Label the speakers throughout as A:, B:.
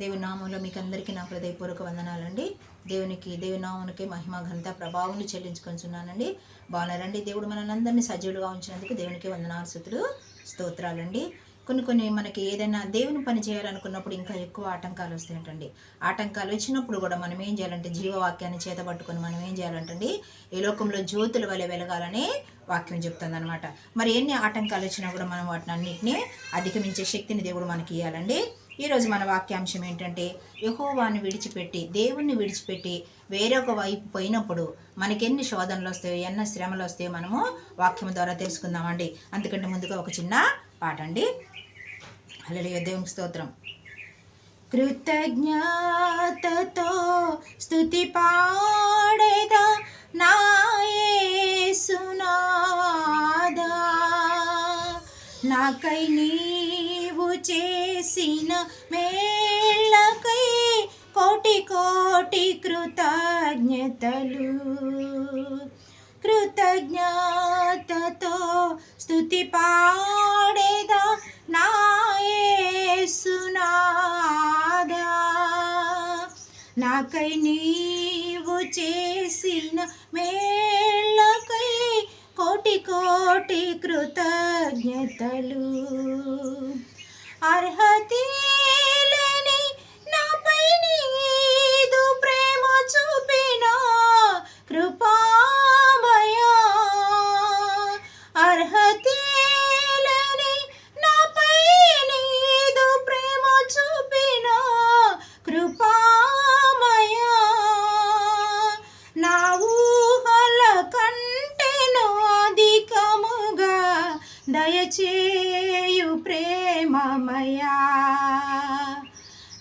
A: దేవుని నామంలో మీకు అందరికీ నా హృదయపూర్వక వందనాలండి. దేవునికి దేవుని నామునికే మహిమ ఘనత ప్రభావం చెల్లించుకుంటున్నానండి బాగున్నారండి? దేవుడు మనల్ని అందరినీ సజీవులుగా ఉంచినందుకు దేవునికి వందనాసుతులు స్తోత్రాలండి. కొన్ని కొన్ని మనకి ఏదైనా దేవుని పని చేయాలనుకున్నప్పుడు ఇంకా ఎక్కువ ఆటంకాలు వస్తాయంటండి. ఆటంకాలు వచ్చినప్పుడు కూడా మనం ఏం చేయాలంటే జీవవాక్యాన్ని చేతబట్టుకొని మనం ఏం చేయాలంటండి? ఈ లోకంలో జ్యోతుల వలె వెలగాలని వాక్యం చెప్తుంది అనమాట మరి ఎన్ని ఆటంకాలు వచ్చినా కూడా మనం వాటిని అన్నింటినీ అధిగమించే శక్తిని దేవుడు మనకి ఇవ్వాలండి ఈరోజు మన వాక్యాంశం ఏంటంటే యహోవాని విడిచిపెట్టి దేవుణ్ణి విడిచిపెట్టి వేరొక వైపు పోయినప్పుడు మనకెన్ని శోధనలు వస్తాయో ఎన్న శ్రమలు వస్తాయో మనము వాక్యం ద్వారా తెలుసుకుందామండి. అందుకంటే ముందుగా ఒక చిన్న పాట అండి అల్లడి దేవుని స్తోత్రం. కృతజ్ఞతతో స్థుతి పాడేదా నాయసునాదా నాకై నీ చేసిన మేళ్ళకై కోటి కోటి కృతజ్ఞతలు. కృతజ్ఞతతో స్థుతి పాడేదా నాయసునాదా నాకై నీవు చేసిన మేళ్ళకై కోటి కోటి కృతజ్ఞతలు. అర్హతీలని నాపై నీదు ప్రేమ చూపిన కృపామయా. అర్హతీలని నాపై నీదు ప్రేమ చూపిన కృపామయా. నా ఊహల కంటెను అధికముగా దయచేయు ప్రేమమయా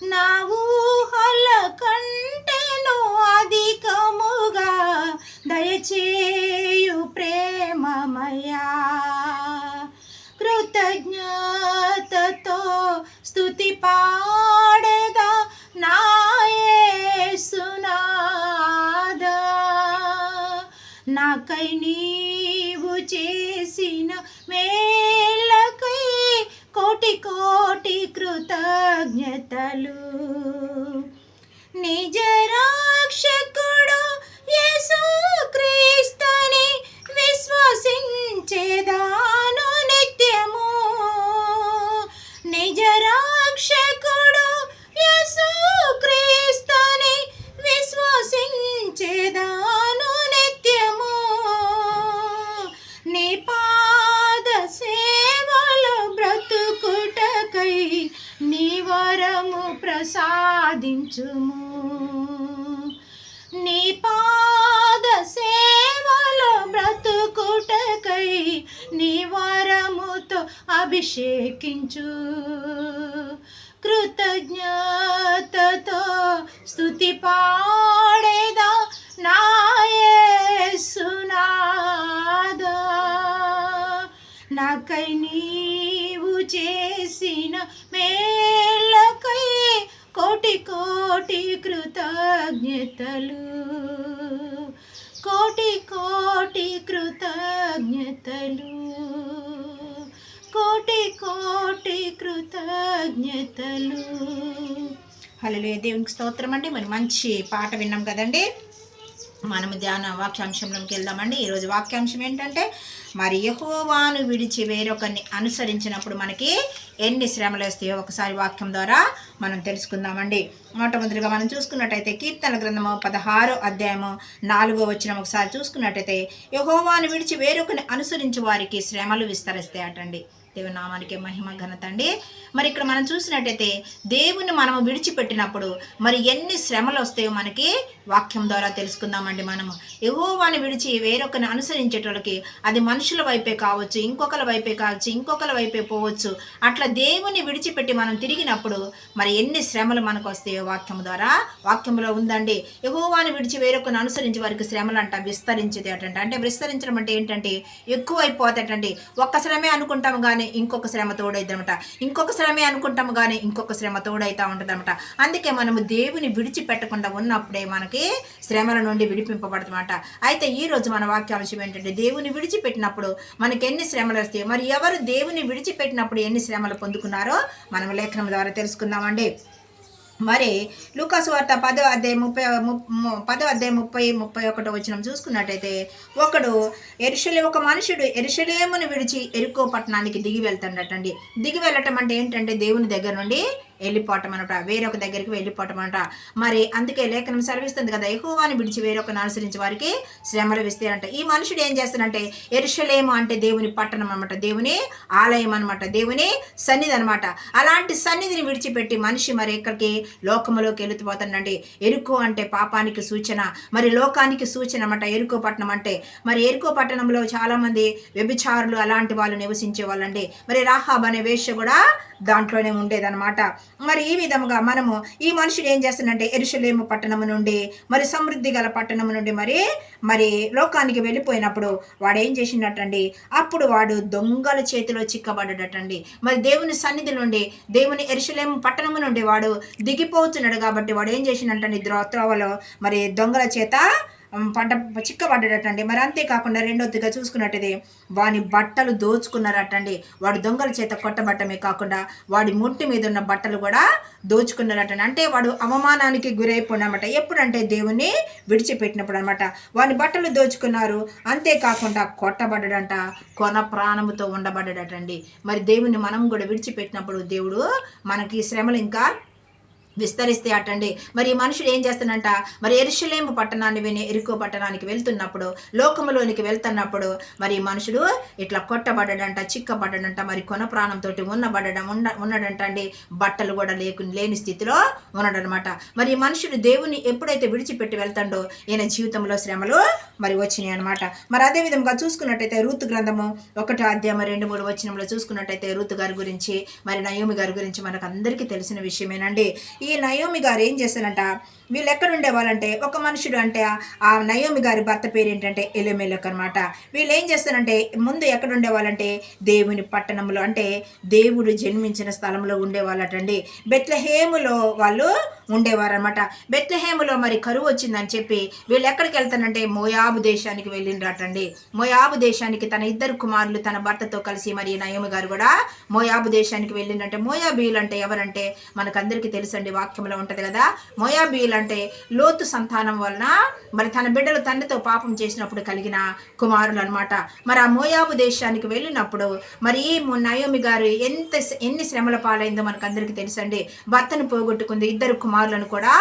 A: నా ఊహల కంటేను అధికముగా దయచేయు ప్రేమమయా కృతజ్ఞతతో స్తుతి పాడేదా నాయసునాద నాకై నీవు చేసిన మేలకై కోటి కోటి కృతజ్ఞతలు. నిజ రాక్షకుడు యేసు క్రీస్తుని విశ్వసించేదాను. వరము ప్రసాదించుము. నీ పాద సేవలు బ్రతుకుటకై నీ వరముతో అభిషేకించు. కృతజ్ఞతతో స్తుతి పా కృతజ్ఞతలు కోటి కోటి కృతజ్ఞతలు. కోటి కోటి కృతజ్ఞతలు. హలో దేవునికి స్తోత్రం అండి మరి మంచి పాట విన్నాం కదండి? మనము ధ్యాన వాక్యాంశంలోకి వెళ్దామండి. ఈరోజు వాక్యాంశం ఏంటంటే మరి యహోవాను విడిచి వేరొకరిని అనుసరించినప్పుడు మనకి ఎన్ని శ్రమలు వస్తాయో ఒకసారి వాక్యం ద్వారా మనం తెలుసుకుందామండి. మొట్టమొదటిగా మనం చూసుకున్నట్టయితే కీర్తన గ్రంథము పదహారు అధ్యాయము నాలుగో వచ్చిన ఒకసారి చూసుకున్నట్టయితే యహోవాను విడిచి వేరొకరిని అనుసరించి వారికి శ్రమలు విస్తరిస్తాయటండి. దేవుని నామానికి మహిమ ఘనత అండి మరి ఇక్కడ మనం చూసినట్టయితే దేవుని మనం విడిచిపెట్టినప్పుడు మరి ఎన్ని శ్రమలు వస్తాయో మనకి వాక్యం ద్వారా తెలుసుకుందామండి మనము. ఎవోవాని విడిచి వేరొకరిని అనుసరించేటోళ్ళకి అది మనుషుల వైపే కావచ్చు ఇంకొకరి వైపే కావచ్చు ఇంకొకరి వైపే పోవచ్చు. అట్లా దేవుని విడిచిపెట్టి మనం తిరిగినప్పుడు మరి ఎన్ని శ్రమలు మనకు వస్తాయో వాక్యం ద్వారా వాక్యంలో ఉందండి. యహోవాని విడిచి వేరొకరిని అనుసరించి వారికి శ్రమలు అంట విస్తరించేది అటంట. అంటే విస్తరించడం అంటే ఏంటంటే ఎక్కువైపోతాటండి ఒక్క శ్రమే అనుకుంటాం కానీ ఇంకొక శ్రమ తోడైద్దనమాట ఇంకొక శ్రమే అనుకుంటాము కానీ ఇంకొక శ్రమ తోడైతా ఉంటుందన్నమాట. అందుకే మనము దేవుని విడిచిపెట్టకుండా ఉన్నప్పుడే మనకి శ్రమల నుండి విడిపింపబడతామట అయితే ఈ రోజు మన వాక్యాంశం ఏంటంటే దేవుని విడిచిపెట్టినప్పుడు మనకి ఎన్ని శ్రమలు వస్తాయి మరి ఎవరు దేవుని విడిచిపెట్టినప్పుడు ఎన్ని శ్రమలు పొందుకున్నారో మనం లేఖనం ద్వారా తెలుసుకుందామండి. మరి లూకాసు వార్త పదో అధ్యాయం ముప్పై పదో అధ్యాయం ముప్పై ముప్పై ఒకటో వచ్చిన చూసుకున్నట్టయితే ఒకడు ఎరుషలే ఒక మనుషుడు ఎరుషలేమును విడిచి ఎరుకో పట్టణానికి దిగి వెళ్తాడటండి. దిగి వెళ్ళటం అంటే ఏంటంటే దేవుని దగ్గర నుండి వెళ్ళిపోవటం అనమాట వేరొక దగ్గరికి వెళ్ళిపోవటం అనమాట మరి అందుకే లేఖనం సెలవిస్తుంది కదా ఎహోవాని విడిచి వేరొకని అనుసరించి వారికి శ్రమలు విస్తారంట. ఈ మనుషుడు ఏం చేస్తాడంటే ఎరుషలేము అంటే దేవుని పట్టణం అనమాట దేవుని ఆలయం అనమాట దేవుని సన్నిధి అనమాట అలాంటి సన్నిధిని విడిచిపెట్టి మనిషి మరి ఎక్కడికి? లోకములోకి వెళుతుపోతాడండి. ఎరుకో అంటే పాపానికి సూచన. మరి లోకానికి సూచన అనమాట ఎరుకో పట్టణం అంటే. మరి ఎరుకో పట్టణంలో చాలామంది వ్యభిచారులు అలాంటి వాళ్ళు నివసించే వాళ్ళండి. మరి రాహాబ్ అనే వేష కూడా దాంట్లోనే ఉండేదన్నమాట. మరి ఈ విధముగా మనము ఈ మనుషుడు ఏం చేస్తాడంటే ఎరుషలేము పట్టణము నుండి మరి సమృద్ధి గల పట్టణము నుండి మరి మరి లోకానికి వెళ్ళిపోయినప్పుడు వాడు ఏం చేసినట్టండి అప్పుడు వాడు దొంగల చేతిలో చిక్కబడ్డటండి. మరి దేవుని సన్నిధి నుండి దేవుని ఎరుషులేము పట్టణము నుండి వాడు దిగిపోతున్నాడు కాబట్టి వాడు ఏం చేసినట్టండి ద్రోత్రోవలో మరి దొంగల చేత పంట చిక్కబడ్డాడటండి చిక్కబడ్డటండి మరి అంతేకాకుండా రెండోదిగా చూసుకున్నట్టయితే వాని బట్టలు దోచుకున్నారటండి. వాడు దొంగల చేత కొట్టబట్టమే కాకుండా వాడి ముట్టి మీద ఉన్న బట్టలు కూడా దోచుకున్నారటండి. అంటే వాడు అవమానానికి గురైపోయినమాట. ఎప్పుడంటే దేవుణ్ణి విడిచిపెట్టినప్పుడు అనమాట వాని బట్టలు దోచుకున్నారు. అంతేకాకుండా కొట్టబడ్డాడంట. కొన ప్రాణముతో ఉండబడ్డటండి మరి దేవుని మనం కూడా విడిచిపెట్టినప్పుడు దేవుడు మనకి శ్రమలు ఇంకా విస్తరిస్తే అటండి మరి మనుషుడు ఏం చేస్తానంట? మరి ఎరుషలేము పట్టణాన్ని విని ఎరుకో పట్టణానికి వెళ్తున్నప్పుడు లోకములోనికి వెళ్తున్నప్పుడు మరి మనుషుడు ఇట్లా కొట్టబడడంట చిక్కబడడంట మరి కొన ప్రాణంతో ఉన్నబడడం ఉన్న ఉన్నాడంట అండి బట్టలు కూడా లేకు లేని స్థితిలో ఉన్నాడనమాట. మరి మనుషుడు దేవుని ఎప్పుడైతే విడిచిపెట్టి వెళ్తాడో ఈయన జీవితంలో శ్రమలు మరి వచ్చినాయి అనమాట మరి అదే విధంగా చూసుకున్నట్టయితే రూతు గ్రంథము ఒకటో అధ్యాయం రెండు మూడు వచనంలో చూసుకున్నట్టయితే రూతు గారి గురించి మరి నయోమి గారి గురించి మనకు అందరికీ తెలిసిన విషయమేనండి. ఈ నయోమి గారు ఏం చేశారంట? వీళ్ళు ఎక్కడ ఉండేవాళ్ళంటే ఒక మనుషుడు అంటే ఆ- నయోమి గారి భర్త పేరు ఏంటంటే ఎలిమెలక్ అనమాట వీళ్ళు ఏం చేస్తారంటే ముందు ఎక్కడ ఉండేవాళ్ళంటే దేవుని పట్టణంలో అంటే దేవుడు జన్మించిన స్థలంలో ఉండేవాళ్ళటండి. బెత్లహేములో వాళ్ళు ఉండేవారనమాట బెత్లహేములో మరి కరువు వచ్చిందని చెప్పి వీళ్ళు ఎక్కడికి వెళ్తానంటే మోయాబు దేశానికి వెళ్ళిండ్రటండి. మోయాబు దేశానికి తన ఇద్దరు కుమారులు తన భర్తతో కలిసి మరి నయోమి గారు కూడా మోయాబు దేశానికి వెళ్ళిందంటే మోయాబీలు అంటే ఎవరంటే మనకందరికీ తెలుసండి వాక్యంలో ఉంటుంది కదా. మోయాబీలు అంటే లోతు సంతానం వలన మరి తన బిడ్డలు తండ్రితో పాపం చేసినప్పుడు కలిగిన కుమారులు అనమాట మరి ఆ మోయాబు దేశానికి వెళ్ళినప్పుడు మరి నయోమి గారు ఎంత ఎన్ని శ్రమల పాలైందో మనకందరికీ తెలుసండి. భర్తను పోగొట్టుకుంది ఇద్దరు కుమారులను కూడా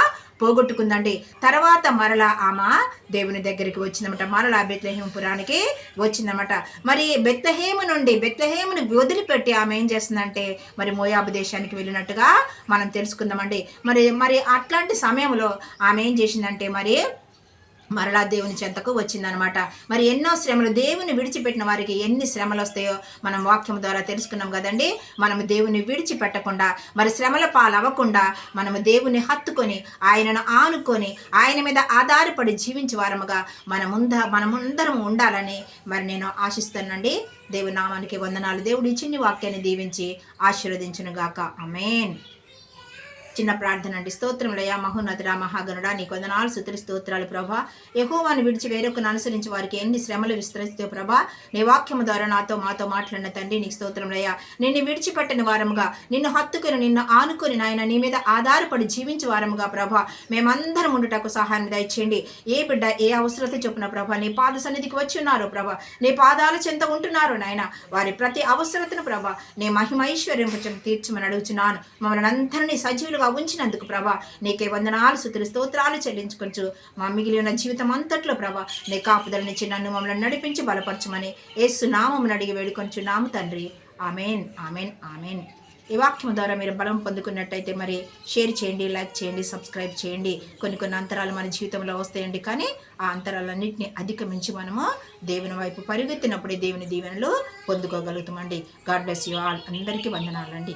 A: పోగొట్టుకుందండి. తర్వాత మరలా ఆమె దేవుని దగ్గరికి వచ్చిందన్నమాట. మరలా బెత్లహేమ పురానికి వచ్చిందన్నమాట. మరి బెత్లహేము నుండి బెత్లహేముని వదిలిపెట్టి ఆమె ఏం చేస్తుందంటే మరి మోయాబు దేశానికి వెళ్ళినట్టుగా మనం తెలుసుకుందామండి. మరి మరి అట్లాంటి సమయంలో ఆమె ఏం చేసిందంటే మరి మరలా దేవుని చెంతకు వచ్చిందనమాట. మరి ఎన్నో శ్రమలు దేవుని విడిచిపెట్టిన వారికి ఎన్ని శ్రమలు వస్తాయో మనం వాక్యం ద్వారా తెలుసుకున్నాం కదండి. మనము దేవుని విడిచిపెట్టకుండా మరి శ్రమల పాలవ్వకుండా మనము దేవుని హత్తుకొని ఆయనను ఆనుకొని ఆయన మీద ఆధారపడి జీవించే వారముగా మనముంద మనముందరం ఉండాలని మరి నేను ఆశిస్తానండి దేవుని నామానికి వందనాలు. దేవుడి చిన్ని వాక్యాన్ని దీవించి ఆశీర్వదించునుగాక. అమేన్ చిన్న ప్రార్థన అండి స్తోత్రములయ్యా మహోన్నతుడా మహాగణుడా నీకు వందనాలు సుతులు స్తోత్రాలు ప్రభా. యహోవాను విడిచి వేరొకను అనుసరించి వారికి ఎన్ని శ్రమలు విస్తరిస్తే ప్రభా నీ వాక్యము ద్వారా నాతో మాతో మాట్లాడిన తండ్రి నీకు స్తోత్రములయ్యా నిన్ను విడిచిపెట్టని వారముగా నిన్ను హత్తుకుని నిన్ను ఆనుకొని నాయన నీ మీద ఆధారపడి జీవించే వారముగా ప్రభా మేమందరం ఉండుటకు సహాయం దయచేయండి. ఏ బిడ్డ ఏ అవసరత చొప్పున ప్రభా నీ పాద సన్నిధికి వచ్చి ఉన్నారు ప్రభా నీ పాదాల చెంత ఉంటున్నారు నాయన. వారి ప్రతి అవసరతను ప్రభా నీ మహిమైశ్వర్యం కొంచెం తీర్చమని అడుగుచున్నాను. మమ్మల్ని అందరినీ సజీవులుగా ఉంచినందుకు ప్రభా. నీకే వందనాలు సుతులు స్తోత్రాలు చెల్లించుకొచ్చు మా మిగిలి ఉన్న జీవితం అంతట్లో ప్రభా. నీ కాపుదలనిచ్చి నన్ను మమ్మల్ని నడిపించి బలపరచమని ఏసు నామమును అడిగి వేడుకొంచున్నాము తండ్రి. Amen amen amen. ఈ వాక్యం ద్వారా మీరు బలం పొందుకున్నట్టయితే మరి షేర్ చేయండి లైక్ చేయండి సబ్స్క్రైబ్ చేయండి. కొన్ని కొన్ని అంతరాలు మన జీవితంలో వస్తాయండి కానీ ఆ అంతరాలన్నింటినీ అధిగమించి మనము దేవుని వైపు పరిగెత్తినప్పుడే దేవుని దీవెనలు పొందుకోగలుగుతామండి. God bless you all. అందరికీ వందనాలండి.